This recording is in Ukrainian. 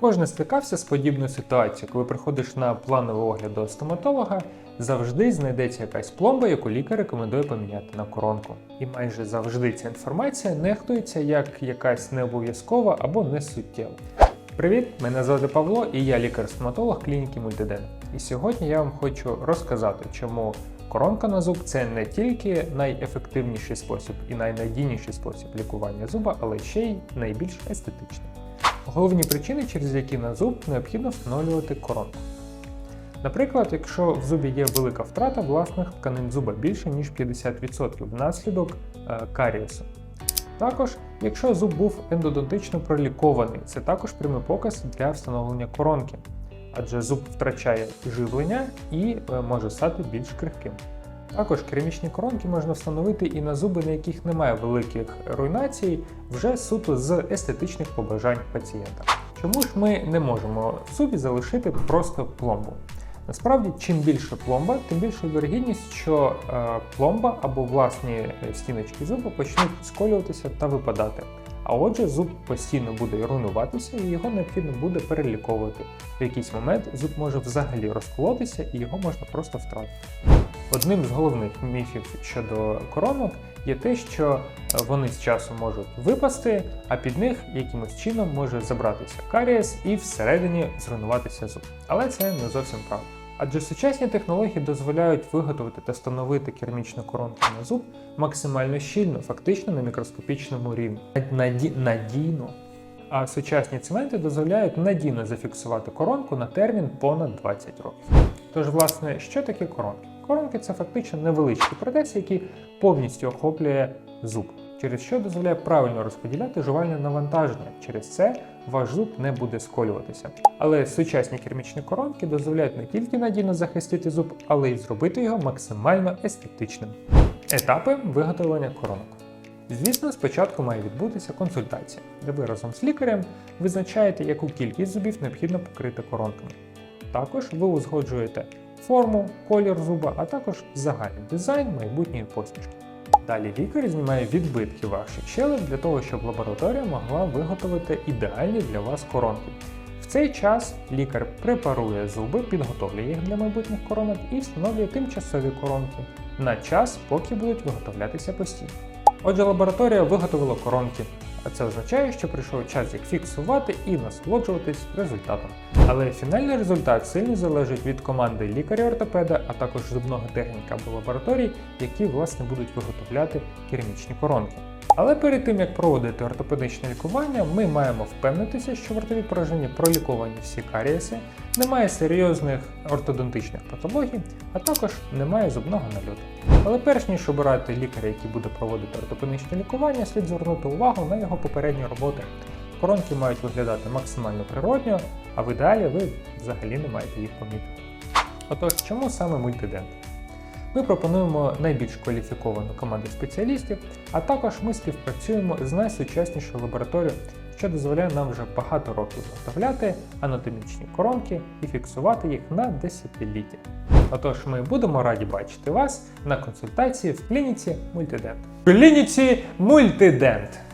Кожен стикався з подібною ситуацією, коли приходиш на плановий огляд до стоматолога, завжди знайдеться якась пломба, яку лікар рекомендує поміняти на коронку. І майже завжди ця інформація нехтується як якась необов'язкова або несуттєва. Привіт, мене звати Павло і я лікар-стоматолог клініки Мультиден. І сьогодні я вам хочу розказати, чому коронка на зуб це не тільки найефективніший спосіб і найнадійніший спосіб лікування зуба, але ще й найбільш естетичний. Головні причини, через які на зуб необхідно встановлювати коронку. Наприклад, якщо в зубі є велика втрата власних тканин зуба більше ніж 50% внаслідок е, карієсу. Також, якщо зуб був ендодонтично пролікований, це також прямий показ для встановлення коронки, адже зуб втрачає живлення і е, може стати більш крихким. Також керамічні коронки можна встановити і на зуби, на яких немає великих руйнацій, вже суто з естетичних побажань пацієнта. Чому ж ми не можемо в зубі залишити просто пломбу? Насправді, чим більше пломба, тим більша вірогідність, що е, пломба або власні е, стіночки зуба почнуть сколюватися та випадати. А отже, зуб постійно буде руйнуватися і його необхідно буде переліковувати. В якийсь момент зуб може взагалі розколотися і його можна просто втратити. Одним з головних міфів щодо коронок є те, що вони з часом можуть випасти, а під них якимось чином може забратися карієс і всередині зруйнуватися зуб. Але це не зовсім правда. Адже сучасні технології дозволяють виготовити та встановити керамічну коронку на зуб максимально щільно, фактично на мікроскопічному рівні. Наді... Надійно. А сучасні цементи дозволяють надійно зафіксувати коронку на термін понад 20 років. Тож, власне, що таке коронки? Коронки це фактично невеличкий протез, який повністю охоплює зуб, через що дозволяє правильно розподіляти жувальне навантаження. Через це ваш зуб не буде сколюватися. Але сучасні керамічні коронки дозволяють не тільки надійно захистити зуб, але й зробити його максимально естетичним. Етапи виготовлення коронок. Звісно, спочатку має відбутися консультація, де ви разом з лікарем визначаєте, яку кількість зубів необхідно покрити коронками. Також ви узгоджуєте форму, колір зуба, а також загальний дизайн майбутньої посмішки. Далі лікар знімає відбитки ваших щелеп для того, щоб лабораторія могла виготовити ідеальні для вас коронки. В цей час лікар препарує зуби, підготовлює їх для майбутніх коронок і встановлює тимчасові коронки на час, поки будуть виготовлятися постійно. Отже, лабораторія виготовила коронки, а це означає, що прийшов час їх фіксувати і насолоджуватись результатом. Але фінальний результат сильно залежить від команди лікаря-ортопеда, а також зубного техніка або лабораторій, які власне будуть виготовляти керамічні коронки. Але перед тим як проводити ортопедичне лікування, ми маємо впевнитися, що в ротовій порожнині проліковані всі карієси, немає серйозних ортодонтичних патологій, а також немає зубного нальоту. Але перш ніж обирати лікаря, який буде проводити ортопедичне лікування, слід звернути увагу на його попередні роботи. Коронки мають виглядати максимально природньо, а в ідеалі ви взагалі не маєте їх помітити. Отож, чому саме мультидент? Ми пропонуємо найбільш кваліфіковану команду спеціалістів, а також ми співпрацюємо з найсучаснішою лабораторією, що дозволяє нам вже багато років виготовляти анатомічні коронки і фіксувати їх на десятиліття. Отож, ми будемо раді бачити вас на консультації в клініці Мультидент. Клініці Мультидент!